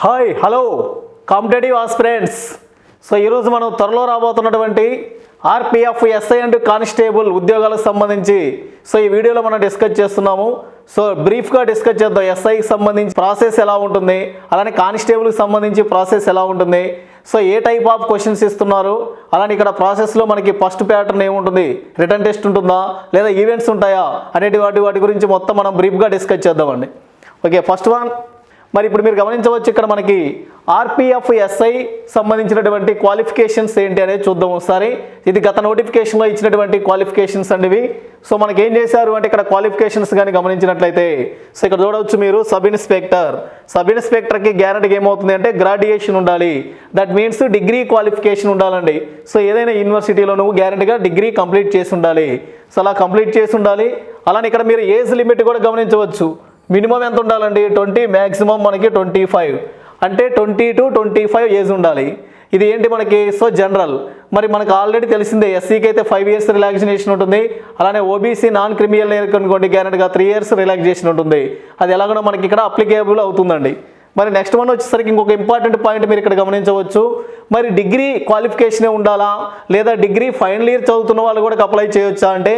Hi hello competitive aspirants so ఈరోజు మనం త్వరలో రాబోతున్నటువంటి ఆర్పిఎఫ్ ఎస్ఐ అండ్ కానిస్టేబుల్ ఉద్యోగాలకు సంబంధించి సో ఈ వీడియోలో మనం డిస్కస్ చేస్తున్నాము. సో బ్రీఫ్గా డిస్కస్ చేద్దాం ఎస్ఐకి సంబంధించి ప్రాసెస్ ఎలా ఉంటుంది అలానే కానిస్టేబుల్కి సంబంధించి ప్రాసెస్ ఎలా ఉంటుంది. So a type of questions ఇస్తున్నారు అలానే ఇక్కడ ప్రాసెస్లో మనకి ఫస్ట్ ప్యాటర్న్ ఏముంటుంది రిటర్న్ టెస్ట్ ఉంటుందా లేదా ఈవెంట్స్ ఉంటాయా అనేటి వాటి వాటి గురించి మొత్తం మనం బ్రీఫ్గా డిస్కస్ చేద్దామండి. ఓకే ఫస్ట్ వన్ మరి ఇప్పుడు మీరు గమనించవచ్చు ఇక్కడ మనకి ఆర్పిఎఫ్ ఎస్ఐ సంబంధించినటువంటి క్వాలిఫికేషన్స్ ఏంటి అనేది చూద్దాం ఒకసారి. ఇది గత నోటిఫికేషన్లో ఇచ్చినటువంటి క్వాలిఫికేషన్స్ అండి ఇవి సో మనకి ఏం చేశారు అంటే ఇక్కడ క్వాలిఫికేషన్స్ కానీ గమనించినట్లయితే సో ఇక్కడ చూడవచ్చు మీరు సబ్ ఇన్స్పెక్టర్ సబ్ ఇన్స్పెక్టర్కి గ్యారంటీకి ఏమవుతుంది అంటే గ్రాడ్యుయేషన్ ఉండాలి. దట్ మీన్స్ డిగ్రీ క్వాలిఫికేషన్ ఉండాలండి. సో ఏదైనా యూనివర్సిటీలో నువ్వు గ్యారంటీగా డిగ్రీ కంప్లీట్ చేసి ఉండాలి. సో అలా కంప్లీట్ చేసి ఉండాలి. అలానే ఇక్కడ మీరు ఏజ్ లిమిట్ కూడా గమనించవచ్చు. మినిమం ఎంత ఉండాలండి? ట్వంటీ మ్యాక్సిమం మనకి ట్వంటీ ఫైవ్. అంటే twenty to twenty five age ఉండాలి. ఇది ఏంటి మనకి? So general. మరి మనకు ఆల్రెడీ తెలిసిందే ఎస్సీకి అయితే ఫైవ్ ఇయర్స్ రిలాక్సేషన్ ఉంటుంది. అలానే ఓబీసీ నాన్ క్రిమినల్ అనుకోండి గ్యారెంట్గా త్రీ ఇయర్స్ రిలాక్సేషన్ ఉంటుంది. అది ఎలాగో మనకి ఇక్కడ అప్లికేబుల్ అవుతుందండి. మరి నెక్స్ట్ వన్ వచ్చేసరికి ఇంకొక ఇంపార్టెంట్ పాయింట్ మీరు ఇక్కడ గమనించవచ్చు. మరి డిగ్రీ క్వాలిఫికేషనే ఉండాలా? లేదా డిగ్రీ ఫైనల్ ఇయర్ చదువుతున్న వాళ్ళు కూడా అప్లై చేయొచ్చా అంటే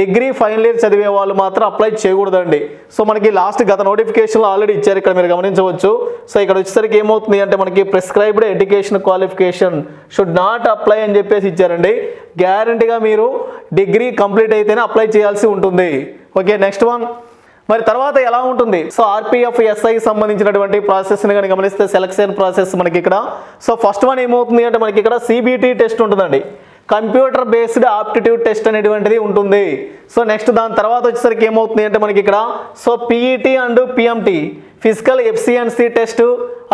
డిగ్రీ ఫైనల్ ఇయర్ చదివే వాళ్ళు మాత్రం అప్లై చేయకూడదండి. సో మనకి లాస్ట్ గత నోటిఫికేషన్లో ఆల్రెడీ ఇచ్చారు. ఇక్కడ మీరు గమనించవచ్చు. సో ఇక్కడ వచ్చేసరికి ఏమవుతుంది అంటే మనకి prescribed education qualification should not apply అని చెప్పేసి ఇచ్చారండి. గ్యారంటీగా మీరు డిగ్రీ కంప్లీట్ అయితేనే అప్లై చేయాల్సి ఉంటుంది. ఓకే నెక్స్ట్ వన్ మరి తర్వాత ఎలా ఉంటుంది? సో ఆర్పిఎఫ్ ఎస్ఐ సంబంధించినటువంటి ప్రాసెస్ని కానీ గమనిస్తే సెలక్షన్ ప్రాసెస్ మనకి ఇక్కడ. సో ఫస్ట్ వన్ ఏమవుతుంది అంటే మనకి ఇక్కడ సిబిటి టెస్ట్ ఉంటుందండి. కంప్యూటర్ బేస్డ్ ఆప్టిట్యూడ్ టెస్ట్ అనేటువంటిది ఉంటుంది. సో నెక్స్ట్ దాని తర్వాత వచ్చేసరికి ఏమవుతుంది అంటే మనకి ఇక్కడ so PET and PMT physical efficiency test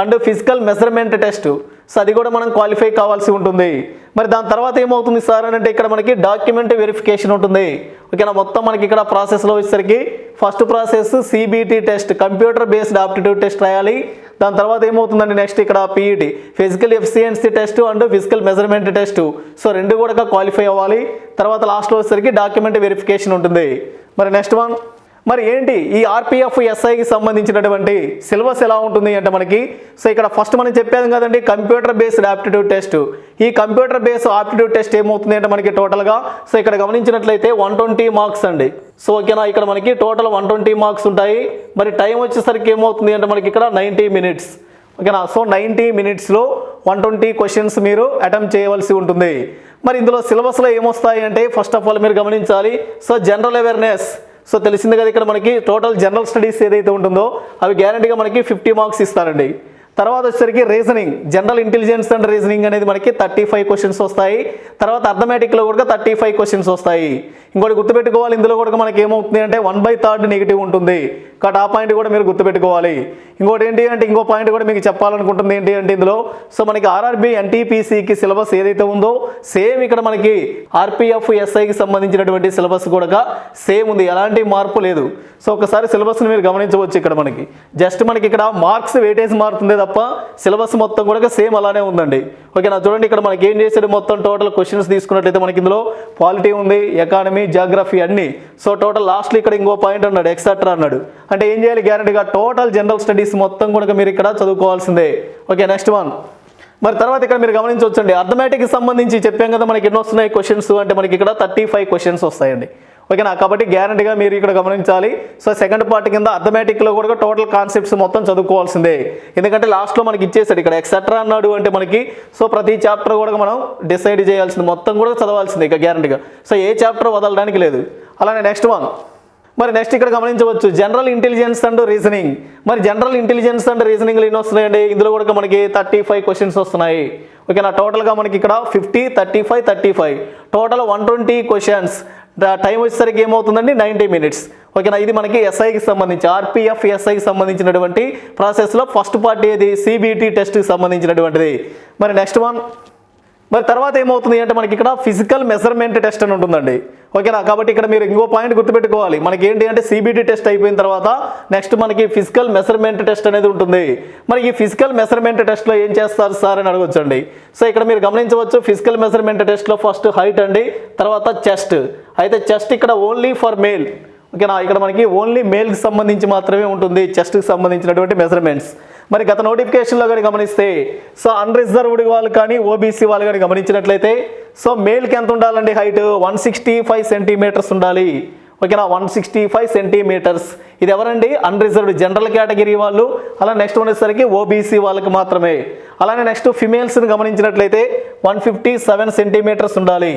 and physical measurement test. So అది కూడా మనం క్వాలిఫై కావాల్సి ఉంటుంది. మరి దాని తర్వాత ఏమవుతుంది సార్ అని అంటే ఇక్కడ మనకి డాక్యుమెంట్ వెరిఫికేషన్ ఉంటుంది. ఓకేనా? మొత్తం మనకి ఇక్కడ ప్రాసెస్లో వచ్చేసరికి first process CBT test computer based aptitude test రాయాలి. దాని తర్వాత ఏమవుతుందండి నెక్స్ట్ ఇక్కడ PET physical efficiency test and physical measurement test. So రెండు కూడా క్వాలిఫై అవ్వాలి. తర్వాత లాస్ట్లో వచ్చేసరికి డాక్యుమెంట్ వెరిఫికేషన్ ఉంటుంది. మరి నెక్స్ట్ వన్ మరి ఏంటి ఈ ఆర్పిఎఫ్ ఎస్ఐకి సంబంధించినటువంటి సిలబస్ ఎలా ఉంటుంది అంటే మనకి సో ఇక్కడ ఫస్ట్ మనం చెప్పాను కదండి కంప్యూటర్ బేస్డ్ ఆప్టిట్యూడ్ టెస్ట్. ఈ కంప్యూటర్ బేస్డ్ ఆప్టిట్యూడ్ టెస్ట్ ఏమవుతుంది అంటే మనకి టోటల్గా సో ఇక్కడ గమనించినట్లయితే వన్ ట్వంటీ మార్క్స్ అండి. సో ఓకేనా ఇక్కడ మనకి టోటల్ వన్ ట్వంటీ మార్క్స్ ఉంటాయి. మరి టైం వచ్చేసరికి ఏమవుతుంది అంటే మనకి ఇక్కడ నైంటీ మినిట్స్ ఓకేనా సో నైంటీ మినిట్స్లో వన్ ట్వంటీ క్వశ్చన్స్ మీరు అటెంప్ట్ చేయవలసి ఉంటుంది. మరి ఇందులో సిలబస్లో ఏమొస్తాయి అంటే ఫస్ట్ ఆఫ్ ఆల్ మీరు గమనించాలి. సో జనరల్ అవేర్నెస్ సో తెలిసింది కదా ఇక్కడ మనకి టోటల్ జనరల్ స్టడీస్ ఏదైతే ఉంటుందో అవి గ్యారంటీగా మనకి ఫిఫ్టీ మార్క్స్ ఇస్తారండి. తర్వాత వచ్చేసరికి reasoning general intelligence and reasoning అనేది మనకి థర్టీ ఫైవ్ క్వశ్చన్స్ వస్తాయి. తర్వాత అర్థమెటిక్లో కూడా థర్టీ ఫైవ్ క్వశ్చన్స్ వస్తాయి. ఇంకోటి గుర్తుపెట్టుకోవాలి ఇందులో కూడా మనకి ఏమవుతుంది అంటే వన్ బై థర్డ్ నెగిటివ్ ఉంటుంది. కాబట్టి ఆ పాయింట్ కూడా మీరు గుర్తుపెట్టుకోవాలి. ఇంకోటి ఏంటి అంటే ఇంకో పాయింట్ కూడా మీకు చెప్పాలనుకుంటుంది ఏంటి అంటే ఇందులో సో మనకి ఆర్ఆర్బి ఎన్టీపీసీకి సిలబస్ ఏదైతే ఉందో సేమ్ ఇక్కడ మనకి ఆర్పిఎఫ్ ఎస్ఐకి సంబంధించినటువంటి సిలబస్ కూడా సేమ్ ఉంది. ఎలాంటి మార్పు లేదు. సో ఒకసారి సిలబస్ని మీరు గమనించవచ్చు ఇక్కడ మనకి. జస్ట్ మనకి ఇక్కడ మార్క్స్ వెయిటేజ్ మారుతుంది తప్ప సిలబస్ మొత్తం కూడా సేమ్ అలానే ఉందండి. ఓకేనా చూడండి ఇక్కడ మనకి ఏం చేశాడు మొత్తం టోటల్ క్వశ్చన్స్ తీసుకున్నట్లయితే మనకి ఇందులో పాలిటీ ఉంది ఎకానమీ జాగ్రఫీ అన్ని. సో టోటల్ లాస్ట్లో ఇక్కడ ఇంకో పాయింట్ అన్నాడు ఎక్సెట్రా అన్నాడు. అంటే ఏం చేయాలి? గ్యారంటీగా టోటల్ జనరల్ స్టడీస్ మొత్తం కూడా మీరు ఇక్కడ చదువుకోవాల్సిందే. ఓకే నెక్స్ట్ వన్ మరి తర్వాత ఇక్కడ మీరు గమనించవచ్చండి. అర్థమెటిక్ సంబంధించి చెప్పాం కదా మనకి ఎన్నో వస్తున్నాయి క్వశ్చన్స్ అంటే మనకి ఇక్కడ థర్టీ ఫైవ్ క్వశ్చన్స్ వస్తాయండి. ఓకేనా? కాబట్టి గ్యారంటీగా మీరు ఇక్కడ గమనించాలి. సో సెకండ్ పార్ట్ కింద అర్థమెటిక్లో కూడా టోటల్ కాన్సెప్ట్స్ మొత్తం చదువుకోవాల్సిందే. ఎందుకంటే లాస్ట్లో మనకి ఇచ్చేసాడు ఇక్కడ ఎక్సెట్రా అన్నాడు అంటే మనకి సో ప్రతి చాప్టర్ కూడా మనం డిసైడ్ చేయాల్సింది మొత్తం కూడా చదవాల్సిందే ఇక గ్యారంటీగా సో ఏ చాప్టర్ వదలడానికి లేదు. అలానే నెక్స్ట్ వన్ మరి నెక్స్ట్ ఇక్కడ గమనించవచ్చు జనరల్ ఇంటెలిజెన్స్ అండ్ రీజనింగ్ మరి జనరల్ ఇంటెలిజెన్స్ అండ్ రీజనింగ్లు ఎన్ని వస్తున్నాయండి? ఇందులో కూడా మనకి థర్టీ ఫైవ్ క్వశ్చన్స్ వస్తున్నాయి ఓకేనా టోటల్గా మనకి ఇక్కడ fifty thirty five thirty five total one twenty questions time వచ్చేసరికి ఏమవుతుందండి? నైంటీ మినిట్స్ ఓకేనా ఇది మనకి ఎస్ఐకి సంబంధించి ఆర్పిఎఫ్ ఎస్ఐకి సంబంధించినటువంటి ప్రాసెస్లో ఫస్ట్ పార్ట్ ఏది? సిబిటి టెస్ట్కి సంబంధించినటువంటిది. మరి నెక్స్ట్ వన్ మరి తర్వాత ఏమవుతుంది అంటే మనకి ఇక్కడ ఫిజికల్ మెజర్మెంట్ టెస్ట్ అని ఉంటుందండి. ఓకేనా? కాబట్టి ఇక్కడ మీరు ఇంకో పాయింట్ గుర్తుపెట్టుకోవాలి. మనకి ఏంటి అంటే సిబిటీ టెస్ట్ అయిపోయిన తర్వాత నెక్స్ట్ మనకి ఫిజికల్ మెజర్మెంట్ టెస్ట్ అనేది ఉంటుంది. మరి ఈ ఫిజికల్ మెజర్మెంట్ టెస్ట్లో ఏం చేస్తారు సార్ అని అడగొచ్చండి. సో ఇక్కడ మీరు గమనించవచ్చు ఫిజికల్ మెజర్మెంట్ టెస్ట్లో ఫస్ట్ హైట్ అండి తర్వాత చెస్ట్ అయితే చెస్ట్ ఇక్కడ ఓన్లీ ఫర్ మేల్ ఓకేనా? ఇక్కడ మనకి ఓన్లీ మేల్కి సంబంధించి మాత్రమే ఉంటుంది చెస్ట్కి సంబంధించినటువంటి మెజర్మెంట్స్ మరి గత నోటిఫికేషన్లో కానీ గమనిస్తే సో అన్రిజర్వ్డ్ వాళ్ళు కానీ ఓబీసీ వాళ్ళు కానీ గమనించినట్లయితే సో మేల్కి ఎంత ఉండాలండి height one sixty five centimeters ఉండాలి. ఓకేనా? వన్ సిక్స్టీ ఫైవ్ సెంటీమీటర్స్ ఇది ఎవరండి? అన్రిజర్వ్డ్ జనరల్ కేటగిరీ వాళ్ళు. అలా నెక్స్ట్ ఉండేసరికి ఓబీసీ వాళ్ళకి మాత్రమే. అలానే నెక్స్ట్ ఫిమేల్స్ని గమనించినట్లయితే వన్ ఫిఫ్టీ సెవెన్ సెంటీమీటర్స్ ఉండాలి.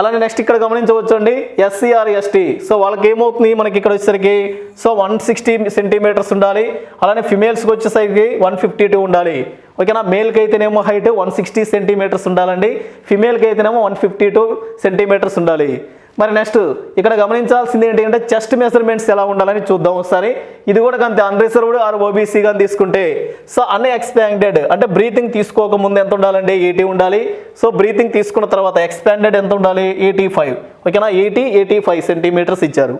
అలానే నెక్స్ట్ ఇక్కడ గమనించవచ్చు అండి ఎస్సీఆర్ ఎస్టీ సో వాళ్ళకి ఏమవుతుంది మనకి ఇక్కడ వచ్చేసరికి సో వన్ సిక్స్టీ సెంటీమీటర్స్ ఉండాలి. అలానే ఫిమేల్స్కి వచ్చేసరికి వన్ ఫిఫ్టీ టూ ఉండాలి. ఓకేనా మేల్కి అయితేనేమో హైట్ వన్ సిక్స్టీ సెంటీమీటర్స్ ఉండాలండి. ఫిమేల్కి అయితేనేమో వన్ ఫిఫ్టీ టూ సెంటీమీటర్స్ ఉండాలి. మరి నెక్స్ట్ ఇక్కడ గమనించాల్సింది ఏంటి అంటే చెస్ట్ మెజర్మెంట్స్ ఎలా ఉండాలని చూద్దాం ఒకసారి. ఇది కూడా అంతే అన్రిజర్వ్డ్ ఆర్ ఓబీసీ కానీ తీసుకుంటే. సో అన్ ఎక్స్పాండెడ్ అంటే బ్రీతింగ్ తీసుకోకముందు ఎంత ఉండాలండి? ఎయిటీ ఉండాలి. సో బ్రీతింగ్ తీసుకున్న తర్వాత ఎక్స్పాండెడ్ ఎంత ఉండాలి? ఎయిటీ ఫైవ్ ఓకేనా? ఎయిటీ ఎయిటీ ఫైవ్ సెంటీమీటర్స్ ఇచ్చారు.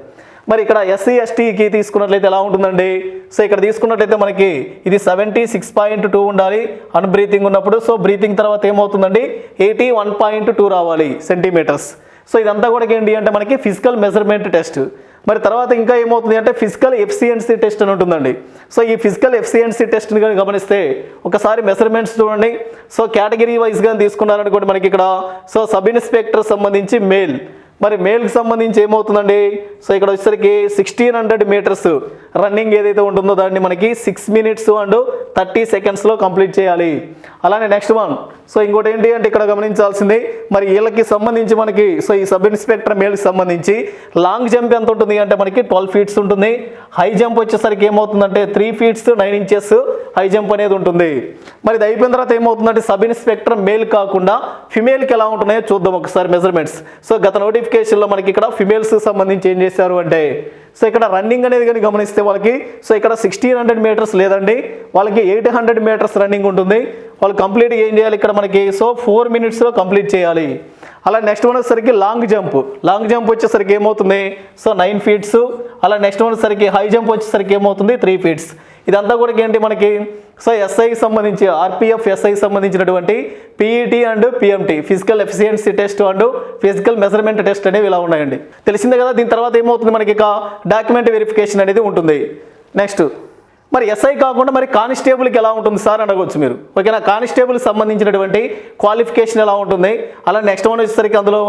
మరి ఇక్కడ ఎస్సీ ఎస్టీకి తీసుకున్నట్లయితే ఎలా ఉంటుందండి? సో ఇక్కడ తీసుకున్నట్లయితే మనకి ఇది సెవెంటీ సిక్స్ పాయింట్ టూ ఉండాలి. అన్ బ్రీతింగ్ ఉన్నప్పుడు సో బ్రీతింగ్ తర్వాత ఏమవుతుందండి? ఎయిటీ వన్ పాయింట్ టూ రావాలి సెంటీమీటర్స్ సో ఇదంతా కూడా ఏంటి అంటే మనకి ఫిజికల్ మెజర్మెంట్ టెస్ట్. మరి తర్వాత ఇంకా ఏమవుతుంది అంటే ఫిజికల్ ఎఫిషియన్సీ టెస్ట్ అని ఉంటుందండి. సో ఈ ఫిజికల్ ఎఫిషియన్సీ టెస్ట్ని కానీ గమనిస్తే ఒకసారి మెజర్మెంట్స్ చూడండి. సో కేటగిరీ వైజ్గా తీసుకున్నారనుకోండి మనకి ఇక్కడ. సో సబ్ ఇన్స్పెక్టర్ సంబంధించి మేల్. మరి మేల్కి సంబంధించి ఏమవుతుందండి? సో ఇక్కడ వచ్చేసరికి సిక్స్టీన్ హండ్రెడ్ మీటర్స్ రన్నింగ్ ఏదైతే ఉంటుందో దాన్ని మనకి సిక్స్ మినిట్స్ అండ్ థర్టీ సెకండ్స్లో కంప్లీట్ చేయాలి. అలానే నెక్స్ట్ వన్ సో ఇంకోటి ఏంటి అంటే ఇక్కడ గమనించాల్సింది మరి వీళ్ళకి సంబంధించి మనకి సో ఈ సబ్ ఇన్స్పెక్టర్ మేల్కి సంబంధించి లాంగ్ జంప్ ఎంత ఉంటుంది అంటే మనకి ట్వెల్వ్ ఫీట్స్ ఉంటుంది. హై జంప్ వచ్చేసరికి ఏమవుతుందంటే three feets nine inches high jump అనేది ఉంటుంది. మరి ఇది అయిపోయిన తర్వాత ఏమవుతుందంటే సబ్ ఇన్స్పెక్టర్ మేల్ కాకుండా ఫిమేల్కి ఎలా ఉంటున్నాయో చూద్దాం ఒకసారి మెజర్మెంట్స్. సో గత నోటిఫికేషన్లో మనకి ఇక్కడ ఫిమేల్స్ సంబంధించి ఏం చేశారు అంటే సో ఇక్కడ రన్నింగ్ అనేది కానీ గమనిస్తే వాళ్ళకి సో ఇక్కడ సిక్స్టీన్ హండ్రెడ్ మీటర్స్ లేదండి. వాళ్ళకి ఎయిట్ హండ్రెడ్ మీటర్స్ రన్నింగ్ ఉంటుంది. వాళ్ళు కంప్లీట్గా ఏం చేయాలి? ఇక్కడ మనకి సో ఫోర్ మినిట్స్లో కంప్లీట్ చేయాలి. అలా నెక్స్ట్ వన్ వచ్చేసరికి లాంగ్ జంప్ లాంగ్ జంప్ వచ్చేసరికి ఏమవుతుంది? సో నైన్ ఫీట్స్ అలా నెక్స్ట్ వన్ వచ్చేసరికి హై జంప్ వచ్చేసరికి ఏమవుతుంది? త్రీ ఫీట్స్ ఇదంతా కూడా ఏంటి మనకి? సో ఎస్ఐకి సంబంధించి ఆర్పిఎఫ్ ఎస్ఐకి సంబంధించినటువంటి PET and PMT physical efficiency test and physical measurement test అనేవి ఇలా ఉన్నాయండి. తెలిసిందే కదా దీని తర్వాత ఏమవుతుంది మనకి ఇక? డాక్యుమెంట్ వెరిఫికేషన్ అనేది ఉంటుంది. నెక్స్ట్ మరి ఎస్ఐ కాకుండా మరి కానిస్టేబుల్కి ఎలా ఉంటుంది సార్ అడగవచ్చు మీరు. ఓకేనా? కానిస్టేబుల్కి సంబంధించినటువంటి క్వాలిఫికేషన్ ఎలా ఉంటుంది? అలా నెక్స్ట్ వన్ వచ్చేసరికి అందులో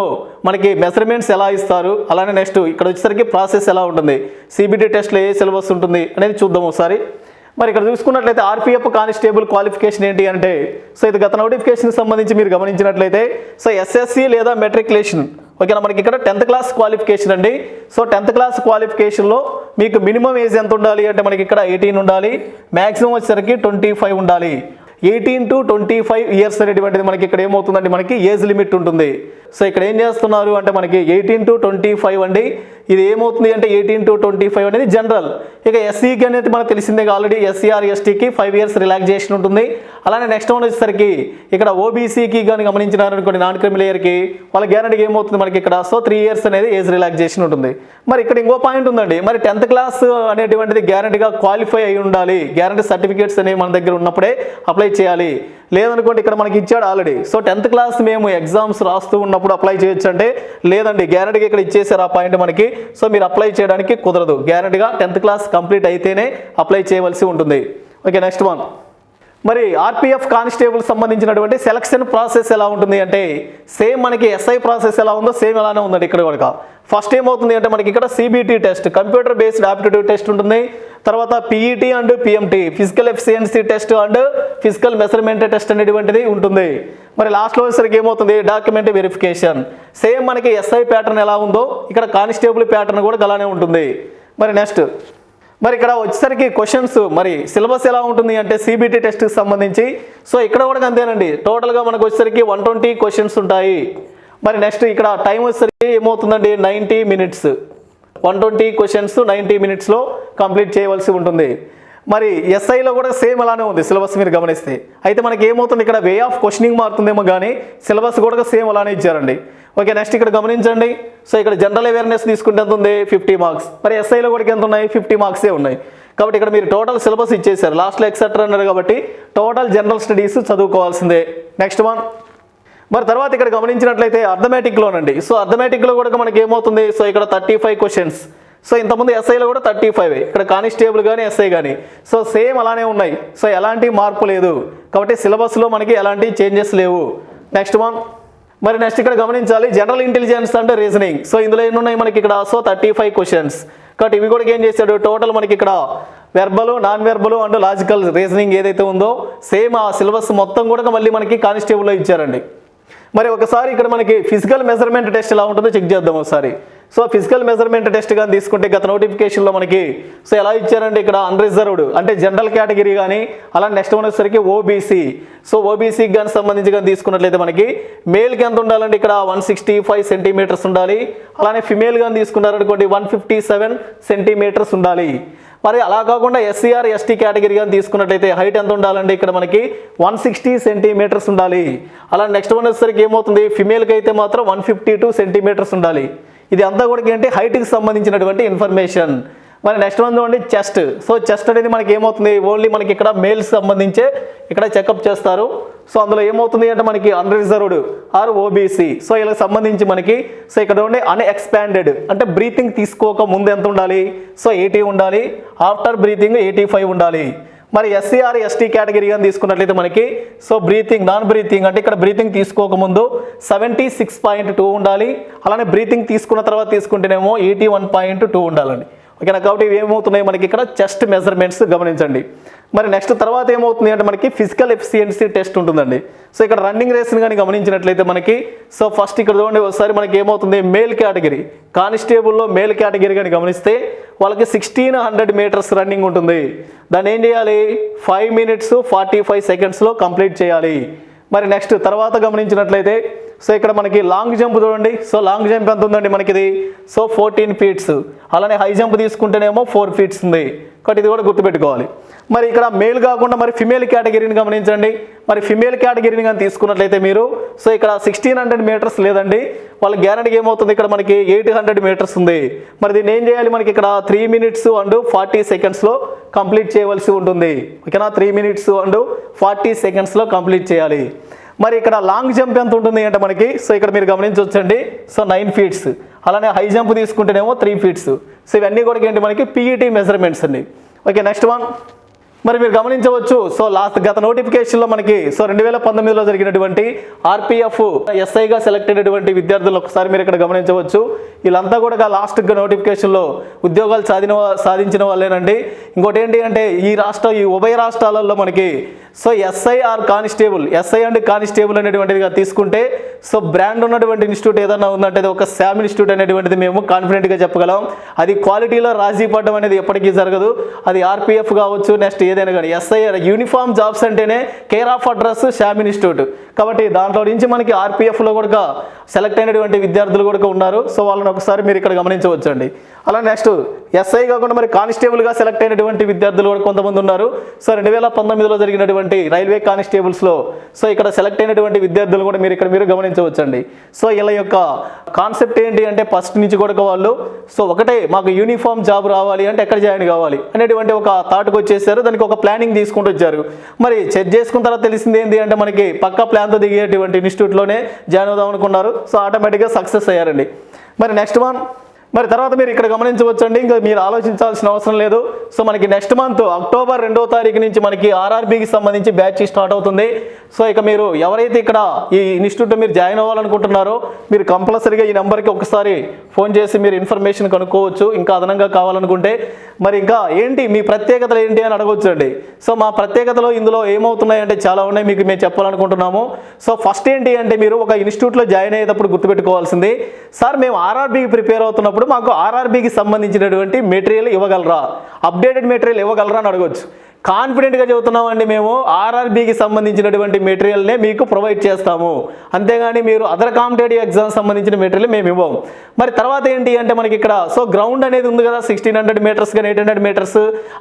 మనకి మెజర్మెంట్స్ ఎలా ఇస్తారు? అలానే నెక్స్ట్ ఇక్కడ వచ్చేసరికి ప్రాసెస్ ఎలా ఉంటుంది? సిబిటి టెస్ట్లో ఏ సిలబస్ ఉంటుంది అనేది చూద్దాం ఒకసారి. మరి ఇక్కడ చూసుకున్నట్లయితే ఆర్పిఎఫ్ కానిస్టేబుల్ క్వాలిఫికేషన్ ఏంటి అంటే సో ఇది గత నోటిఫికేషన్కి సంబంధించి మీరు గమనించినట్లయితే సో ఎస్ఎస్సి లేదా మెట్రికులేషన్ ఓకేనా మనకి ఇక్కడ టెన్త్ క్లాస్ క్వాలిఫికేషన్ అండి. సో టెన్త్ క్లాస్ క్వాలిఫికేషన్లో మీకు మినిమం ఏజ్ ఎంత ఉండాలి? అంటే మనకి ఇక్కడ ఎయిటీన్ ఉండాలి. మ్యాక్సిమం వచ్చేసరికి ట్వంటీ ఫైవ్ ఉండాలి. Eighteen to twenty five years అనేటువంటిది మనకి ఇక్కడ ఏమవుతుందండి మనకి ఏజ్ లిమిట్ ఉంటుంది. సో ఇక్కడ ఏం చేస్తున్నారు అంటే మనకి ఎయిటీన్ టు ట్వంటీ ఫైవ్ అండి. ఇది ఏమవుతుంది అంటే ఎయిటీన్ టు ట్వంటీ ఫైవ్ అనేది జనరల్. ఇక ఎస్సీకి అనేది మనకు తెలిసిందే ఆల్రెడీ ఎస్సీఆర్ ఎస్టీకి ఫైవ్ ఇయర్స్ రిలాక్సేషన్ ఉంటుంది. అలానే నెక్స్ట్ వన్ వచ్చేసరికి ఇక్కడ ఓబీసీకి కానీ గమనించినారనుకోండి నాన్ క్రిమిలియర్కి వాళ్ళ గ్యారంటీకి ఏమవుతుంది మనకి ఇక్కడ? సో త్రీ ఇయర్స్ అనేది ఏజ్ రిలాక్సేషన్ ఉంటుంది. మరి ఇక్కడ ఇంకో పాయింట్ ఉందండి. మరి టెన్త్ క్లాస్ అనేటువంటిది గ్యారంటీగా క్వాలిఫై అయి ఉండాలి. గ్యారంటీ సర్టిఫికేట్స్ అనేవి మన దగ్గర ఉన్నప్పుడే అప్లై అప్లై చేయాలి. లేదనుకోండి ఇక్కడ మనకి ఇచ్చాడు ఆల్రెడీ సో టెన్త్ క్లాస్ మేము ఎగ్జామ్స్ రాస్తూ ఉన్నప్పుడు అప్లై చేయొచ్చు అంటే లేదండి గ్యారెంటీగా ఇక్కడ ఇచ్చేసారు ఆ పాయింట్ మనకి. సో మీరు అప్లై చేయడానికి కుదరదు. గ్యారెంటీగా టెన్త్ క్లాస్ కంప్లీట్ అయితేనే అప్లై చేయవలసి ఉంటుంది. ఓకే నెక్స్ట్ వన్ మరి ఆర్పిఎఫ్ కానిస్టేబుల్ సంబంధించినటువంటి సెలక్షన్ ప్రాసెస్ ఎలా ఉంటుంది అంటే సేమ్ మనకి ఎస్ఐ ప్రాసెస్ ఎలా ఉందో సేమ్ ఎలానే ఉందండి ఇక్కడ కనుక. ఫస్ట్ ఏమవుతుంది అంటే మనకి ఇక్కడ CBT test computer based aptitude test ఉంటుంది. తర్వాత PET and PMT physical efficiency test and physical measurement test అనేటువంటిది ఉంటుంది. మరి లాస్ట్లో వచ్చేసరికి ఏమవుతుంది? Document verification. సేమ్ మనకి ఎస్ఐ ప్యాటర్న్ ఎలా ఉందో ఇక్కడ కానిస్టేబుల్ ప్యాటర్న్ కూడా అలానే ఉంటుంది. మరి నెక్స్ట్ మరి ఇక్కడ వచ్చేసరికి క్వశ్చన్స్ మరి సిలబస్ ఎలా ఉంటుంది అంటే సిబిటి టెస్ట్కి సంబంధించి. సో ఇక్కడ కూడా అంతేనండి. టోటల్గా మనకు వచ్చేసరికి వన్ ట్వంటీ క్వశ్చన్స్ ఉంటాయి. మరి నెక్స్ట్ ఇక్కడ టైం వచ్చేసరికి ఏమవుతుందండి? Ninety minutes one twenty questions ninety మినిట్స్లో కంప్లీట్ చేయవలసి ఉంటుంది. మరి ఎస్ఐలో కూడా సేమ్ అలానే ఉంది సిలబస్ మీరు గమనిస్తే. అయితే మనకి ఏమవుతుంది ఇక్కడ వే ఆఫ్ క్వశ్చనింగ్ మారుతుందేమో కానీ సిలబస్ కూడా సేమ్ అలానే ఇచ్చారండి. ఓకే నెక్స్ట్ ఇక్కడ గమనించండి. సో ఇక్కడ జనరల్ అవేర్నెస్ తీసుకుంటే ఎంత ఉంది? ఫిఫ్టీ మార్క్స్ మరి ఎస్ఐలో కూడా ఎంత ఉన్నాయి? ఫిఫ్టీ మార్క్సే ఉన్నాయి. కాబట్టి ఇక్కడ మీరు టోటల్ సిలబస్ ఇచ్చేసారు. లాస్ట్లో ఎక్సెట్రా అన్నారు కాబట్టి టోటల్ జనరల్ స్టడీస్ చదువుకోవాల్సిందే. నెక్స్ట్ వన్ మరి తర్వాత ఇక్కడ గమనించినట్లయితే అర్థమెటిక్లోనండి సో అర్థమెటిక్లో కూడా మనకి ఏమవుతుంది? సో ఇక్కడ థర్టీ ఫైవ్ క్వశ్చన్స్ సో ఇంతకుముందు ఎస్ఐలో కూడా థర్టీ ఫైవ్ ఇక్కడ కానిస్టేబుల్ కానీ ఎస్ఐ కానీ. సో సేమ్ అలానే ఉన్నాయి. సో ఎలాంటి మార్పు లేదు. కాబట్టి సిలబస్లో మనకి ఎలాంటి చేంజెస్ లేవు. Next one. మరి నెక్స్ట్ ఇక్కడ గమనించాలి. జనరల్ ఇంటెలిజెన్స్ అంటే రీజనింగ్. సో ఇందులో ఎన్నున్నాయి మనకి ఇక్కడ? So thirty five questions. కాబట్టి ఇవి కూడా ఏం చేశాడు? టోటల్ మనకి ఇక్కడ verbal non verbal and logical reasoning ఏదైతే ఉందో సేమ్ ఆ సిలబస్ మొత్తం కూడా మళ్ళీ మనకి కానిస్టేబుల్లో ఇచ్చారండి. మరి ఒకసారి ఇక్కడ మనకి ఫిజికల్ మెజర్మెంట్ టెస్ట్ ఎలా ఉంటుందో చెక్ చేద్దాం ఒకసారి. సో ఫిజికల్ మెజర్మెంట్ టెస్ట్ కానీ తీసుకుంటే గత నోటిఫికేషన్లో మనకి సో ఎలా ఇచ్చారంటే ఇక్కడ అన్రిజర్వ్డ్ అంటే జనరల్ కేటగిరీ కానీ అలా నెక్స్ట్ వన్ వచ్చేసరికి ఓబీసీ సో ఓబీసీకి కానీ సంబంధించి కానీ తీసుకున్నట్లయితే మనకి మేల్కి ఎంత ఉండాలంటే ఇక్కడ వన్ సిక్స్టీ ఫైవ్ సెంటీమీటర్స్ ఉండాలి. అలానే ఫిమేల్ కానీ తీసుకున్నారనుకోండి వన్ ఫిఫ్టీ సెవెన్ సెంటీమీటర్స్ ఉండాలి. మరి అలా కాకుండా ఎస్సీఆర్ ఎస్టీ కేటగిరీ కానీ తీసుకున్నట్లయితే హైట్ ఎంత ఉండాలంటే ఇక్కడ మనకి వన్ సిక్స్టీ సెంటీమీటర్స్ ఉండాలి. అలా నెక్స్ట్ వన్ వచ్చేసరికి ఏమవుతుంది? ఫిమేల్కి అయితే మాత్రం వన్ ఫిఫ్టీ టూ సెంటీమీటర్స్ ఉండాలి. ఇది అంతా కూడా ఏంటి? హైట్కి సంబంధించినటువంటి ఇన్ఫర్మేషన్ మరి నెక్స్ట్ వన్ చూడండి చెస్ట్ సో చెస్ట్ అనేది మనకి ఏమవుతుంది? ఓన్లీ మనకి ఇక్కడ మేల్స్ సంబంధించే ఇక్కడ చెకప్ చేస్తారు. సో అందులో ఏమవుతుంది అంటే మనకి అన్రిజర్వ్డ్ ఆర్ ఓబీసీ సో ఇలా సంబంధించి మనకి సో ఇక్కడ ఉండే అన్ఎక్స్పాండెడ్ అంటే బ్రీతింగ్ తీసుకోక ముందు ఎంత ఉండాలి? సో ఎయిటీ ఉండాలి. ఆఫ్టర్ బ్రీతింగ్ ఎయిటీ ఫైవ్ ఉండాలి. మరి ఎస్సీఆర్ ఎస్టీ కేటగిరీ కానీ తీసుకున్నట్లయితే మనకి సో బ్రీతింగ్ నాన్ బ్రీతింగ్ అంటే ఇక్కడ బ్రీతింగ్ తీసుకోకముందు సెవెంటీ సిక్స్ పాయింట్ టూ ఉండాలి. అలానే బ్రీతింగ్ తీసుకున్న తర్వాత తీసుకుంటేనేమో ఎయిటీ వన్ పాయింట్ టూ ఉండాలండి. ఓకేనా? కాబట్టి ఏమవుతున్నాయి మనకి ఇక్కడ? చెస్ట్ మెజర్మెంట్స్ గమనించండి. మరి నెక్స్ట్ తర్వాత ఏమవుతుంది అంటే మనకి ఫిజికల్ ఎఫిషియన్సీ టెస్ట్ ఉంటుందండి. సో ఇక్కడ రన్నింగ్ రేస్ని కానీ గమనించినట్లయితే మనకి సో ఫస్ట్ ఇక్కడ చూడండి ఒకసారి మనకి ఏమవుతుంది? మేల్ కేటగిరీ కానిస్టేబుల్లో మేల్ కేటగిరీ కానీ గమనిస్తే వాళ్ళకి సిక్స్టీన్ హండ్రెడ్ మీటర్స్ రన్నింగ్ ఉంటుంది. దాన్ని ఏం చేయాలి? ఫైవ్ మినిట్స్ ఫార్టీ ఫైవ్ సెకండ్స్లో కంప్లీట్ చేయాలి. మరి నెక్స్ట్ తర్వాత గమనించినట్లయితే సో ఇక్కడ మనకి లాంగ్ జంప్ చూడండి. సో లాంగ్ జంప్ ఎంత ఉందండి మనకి ఇది సో ఫోర్టీన్ ఫీట్స్ అలానే హై జంప్ తీసుకుంటేనేమో ఫోర్ ఫీట్స్ ఉంది. కాబట్టి ఇది కూడా గుర్తుపెట్టుకోవాలి. మరి ఇక్కడ మేల్ కాకుండా మరి ఫిమేల్ కేటగిరీని గమనించండి. మరి ఫిమేల్ కేటగిరీని కానీ తీసుకున్నట్లయితే మీరు సో ఇక్కడ సిక్స్టీన్ హండ్రెడ్ మీటర్స్ లేదండి. వాళ్ళ గ్యారంటీకి ఏమవుతుంది? ఇక్కడ మనకి ఎయిట్ హండ్రెడ్ మీటర్స్ ఉంది. మరి దీన్ని ఏం చేయాలి? మనకి ఇక్కడ త్రీ మినిట్స్ అండ్ ఫార్టీ సెకండ్స్లో కంప్లీట్ చేయవలసి ఉంటుంది. ఓకేనా? త్రీ మినిట్స్ అండ్ ఫార్టీ సెకండ్స్లో కంప్లీట్ చేయాలి. మరి ఇక్కడ లాంగ్ జంప్ ఎంత ఉంటుంది అంటే మనకి? సో ఇక్కడ మీరు గమనించవచ్చండి. సో నైన్ ఫీట్స్ అలానే హై జంప్ తీసుకుంటేనేమో త్రీ ఫీట్స్ సో ఇవన్నీ కూడా ఏంటి మనకి? పీఈటీ మెజర్మెంట్స్ అండి. ఓకే నెక్స్ట్ వన్ మరి మీరు గమనించవచ్చు. సో లాస్ట్ గత నోటిఫికేషన్లో మనకి సో రెండు వేల పంతొమ్మిదిలో జరిగినటువంటి ఆర్పిఎఫ్ ఎస్ఐగా సెలెక్ట్ అయినటువంటి విద్యార్థులు ఒకసారి మీరు ఇక్కడ గమనించవచ్చు. వీళ్ళంతా కూడా లాస్ట్ నోటిఫికేషన్లో ఉద్యోగాలు సాధిన సాధించిన వాళ్ళేనండి. ఇంకోటి ఏంటి అంటే ఈ రాష్ట్ర ఈ ఉభయ రాష్ట్రాలలో మనకి so SI or constable SI and constable అనేటువంటిదిగా తీసుకుంటే సో బ్రాండ్ ఉన్నటువంటి ఇన్స్టిట్యూట్ ఏదైనా ఉందంటే ఒక శామ్ ఇన్స్టిట్యూట్ అనేటువంటిది మేము కాన్ఫిడెంట్గా చెప్పగలం. అది క్వాలిటీలో రాజీ పడడం అనేది ఎప్పటికీ జరగదు. అది ఆర్పిఎఫ్ కావచ్చు నెక్స్ట్ ఏదైనా కానీ ఎస్ఐఆర్ యూనిఫామ్ జాబ్స్ అంటేనే care of address Sam institute. కాబట్టి దాంట్లో నుంచి మనకి ఆర్పిఎఫ్లో కూడా సెలెక్ట్ అయినటువంటి విద్యార్థులు కూడా ఉన్నారు. సో వాళ్ళని ఒకసారి మీరు ఇక్కడ గమనించవచ్చండి. అలా నెక్స్ట్ ఎస్ఐ కాకుండా మరి కానిస్టేబుల్గా సెలెక్ట్ అయినటువంటి విద్యార్థులు కూడా కొంతమంది ఉన్నారు. సో రెండు వేల పంతొమ్మిదిలో జరిగినటువంటి రైల్వే కానిస్టేబుల్స్లో సో ఇక్కడ సెలెక్ట్ అయినటువంటి విద్యార్థులు కూడా మీరు ఇక్కడ మీరు గమనించవచ్చండి. సో ఇలా యొక్క కాన్సెప్ట్ ఏంటి అంటే ఫస్ట్ నుంచి కూడా వాళ్ళు సో ఒకటే మాకు యూనిఫామ్ జాబ్ రావాలి అంటే ఎక్కడ జాయిన్ కావాలి అనేటువంటి ఒక థాట్కి వచ్చేసారు. దానికి ఒక ప్లానింగ్ తీసుకుంటూ వచ్చారు. మరి చెక్ చేసుకున్న తర్వాత తెలిసింది ఏంటి అంటే మనకి పక్క ప్లాన్తో దిగేటువంటి ఇన్స్టిట్యూట్లోనే జాయిన్ అవుదాం అనుకున్నారు. సో ఆటోమేటిక్గా సక్సెస్ అయ్యారండి. మరి నెక్స్ట్ వన్ మరి తర్వాత మీరు ఇక్కడ గమనించవచ్చండి ఇంకా మీరు ఆలోచించాల్సిన అవసరం లేదు. సో మనకి నెక్స్ట్ మంత్ అక్టోబర్ రెండో తారీఖు నుంచి మనకి ఆర్ఆర్బీకి సంబంధించి బ్యాచ్ స్టార్ట్ అవుతుంది. సో ఇక మీరు ఎవరైతే ఇక్కడ ఈ ఇన్స్టిట్యూట్లో మీరు జాయిన్ అవ్వాలనుకుంటున్నారో మీరు కంపల్సరీగా ఈ నెంబర్కి ఒకసారి ఫోన్ చేసి మీరు ఇన్ఫర్మేషన్ కనుక్కోవచ్చు. ఇంకా అదనంగా కావాలనుకుంటే మరి ఇంకా ఏంటి మీ ప్రత్యేకతలు ఏంటి అని అడగవచ్చు అండి సో మా ప్రత్యేకతలు ఇందులో ఏమవుతున్నాయి అంటే చాలా ఉన్నాయి మీకు మేము చెప్పాలనుకుంటున్నాము. సో ఫస్ట్ ఏంటి అంటే మీరు ఒక ఇన్స్టిట్యూట్లో జాయిన్ అయ్యేటప్పుడు గుర్తుపెట్టుకోవాల్సింది సార్ మేము ఆర్ఆర్బీకి ప్రిపేర్ అవుతున్నప్పుడు మాకు ఆర్ఆర్బీకి సంబంధించినటువంటి మెటీరియల్ ఇవ్వగలరా? అప్డేటెడ్ మెటీరియల్ ఇవ్వగలరా అని అడగవచ్చు కాన్ఫిడెంట్గా చెబుతున్నామండి మేము. ఆర్ఆర్బీకి సంబంధించినటువంటి మెటీరియల్నే మీకు ప్రొవైడ్ చేస్తాము. అంతేగాని మీరు అదర్ కాంపిటేటివ్ ఎగ్జామ్స్ సంబంధించిన మెటీరియల్ మేము ఇవ్వం మరి తర్వాత ఏంటి అంటే మనకి ఇక్కడ సో గ్రౌండ్ అనేది ఉంది కదా సిక్స్టీన్ హండ్రెడ్ మీటర్స్ కానీ ఎయిట్ హండ్రెడ్ మీటర్స్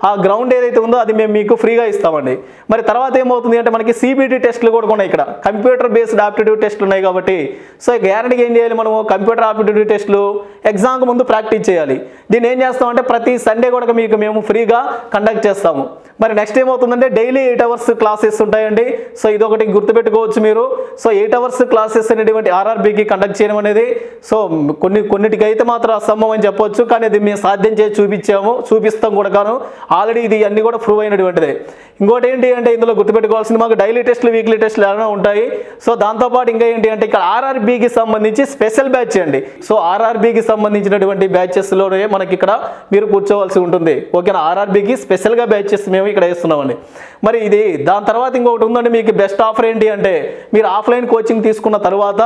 ఆ గ్రౌండ్ ఏదైతే ఉందో అది మేము మీకు ఫ్రీగా ఇస్తామండి. మరి తర్వాత ఏమవుతుంది అంటే మనకి సిబిటి టెస్ట్లు కూడా ఉన్నాయి ఇక్కడ. కంప్యూటర్ బేస్డ్ ఆప్టిట్యూడ్ టెస్ట్లు ఉన్నాయి కాబట్టి. సో గ్యారంటీగా ఏం చేయాలి మనము? కంప్యూటర్ ఆప్టిట్యూడ్ టెస్ట్లు ఎగ్జామ్కి ముందు ప్రాక్టీస్ చేయాలి. దీన్ని ఏం చేస్తామంటే ప్రతి సండే కూడా మీకు మేము ఫ్రీగా కండక్ట్ చేస్తాము. మరి నెక్స్ట్ ఏమవుతుందంటే డైలీ ఎయిట్ అవర్స్ క్లాసెస్ ఉంటాయండి. సో ఇది ఒకటి గుర్తుపెట్టుకోవచ్చు మీరు. సో ఎయిట్ అవర్స్ క్లాసెస్ అనేటువంటి ఆర్ఆర్బీకి కండక్ట్ చేయడం అనేది సో కొన్ని కొన్నిటికి అయితే మాత్రం అసంభవం అని చెప్పొచ్చు కానీ అది మేము సాధ్యం చేసి చూపించాము చూపిస్తాం కూడా కాను ఆల్రెడీ ఇది అన్ని కూడా ప్రూవ్ అయినటువంటిది. ఇంకోటి ఏంటి అంటే ఇందులో గుర్తుపెట్టుకోవాల్సింది మాకు డైలీ టెస్ట్లు వీక్లీ టెస్ట్లు ఏమైనా ఉంటాయి. సో దాంతోపాటు ఇంకా ఏంటి అంటే ఇక్కడ ఆర్ఆర్బీకి సంబంధించి స్పెషల్ బ్యాచ్ అండి. సో ఆర్ఆర్బీకి సంబంధించినటువంటి బ్యాచెస్లోనే మనకి ఇక్కడ మీరు కూర్చోవాల్సి ఉంటుంది. ఓకేనా ఆర్ఆర్బీకి స్పెషల్గా బ్యాచెస్ మేము ఇక్కడ వేస్తున్నామండి. మరి ఇది దాని తర్వాత ఇంకొకటి ఉందండి మీకు బెస్ట్ ఆఫర్ ఏంటి అంటే మీరు ఆఫ్లైన్ కోచింగ్ తీసుకున్న తర్వాత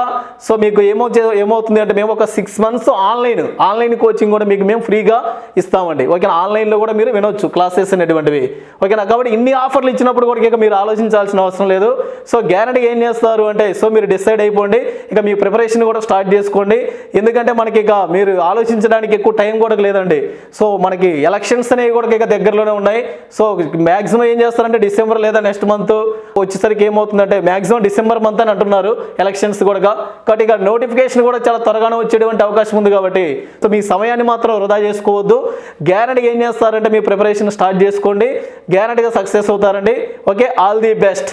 సో మీకు ఏమో ఏమవుతుంది అంటే మేము ఒక six months online online coaching కూడా మీకు మేము ఫ్రీగా ఇస్తామండి. ఓకేనా? ఆన్లైన్లో కూడా మీరు వినొచ్చు క్లాసెస్ అనేటువంటివి. ఓకేనా? కాబట్టి ఇన్ని ఆఫర్లు ఇచ్చినప్పుడు కూడా ఇక మీరు ఆలోచించాల్సిన అవసరం లేదు. సో గ్యారంటీ ఏం చేస్తారు అంటే సో మీరు డిసైడ్ అయిపోండి ఇక మీ ప్రిపరేషన్ కూడా స్టార్ట్ చేసుకోండి. ఎందుకంటే మనకి ఇక మీరు ఆలోచించడానికి ఎక్కువ టైం కూడా లేదండి. సో మనకి ఎలక్షన్స్ అనేవి కూడా ఇక దగ్గరలోనే ఉన్నాయి. సో మ్యాక్సిమం ఏం చేస్తారంటే డిసెంబర్ లేదా నెక్స్ట్ మంత్ వచ్చేసరికి ఏమవుతుందంటే మ్యాక్సిమం డిసెంబర్ మంత్ అని అంటున్నారు ఎలక్షన్స్ కూడా కాబట్టి ఇక నోటిఫికేషన్ కూడా చాలా త్వరగానే వచ్చేటువంటి అవకాశం ఉంది కాబట్టి. సో మీ సమయాన్ని మాత్రం వృధా చేసుకోవద్దు. గ్యారంటీగా ఏం చేస్తారంటే మీ ప్రిపరేషన్ స్టార్ట్ చేసుకోండి. గ్యారంటీగా సక్సెస్ అవుతారండి. Okay all the best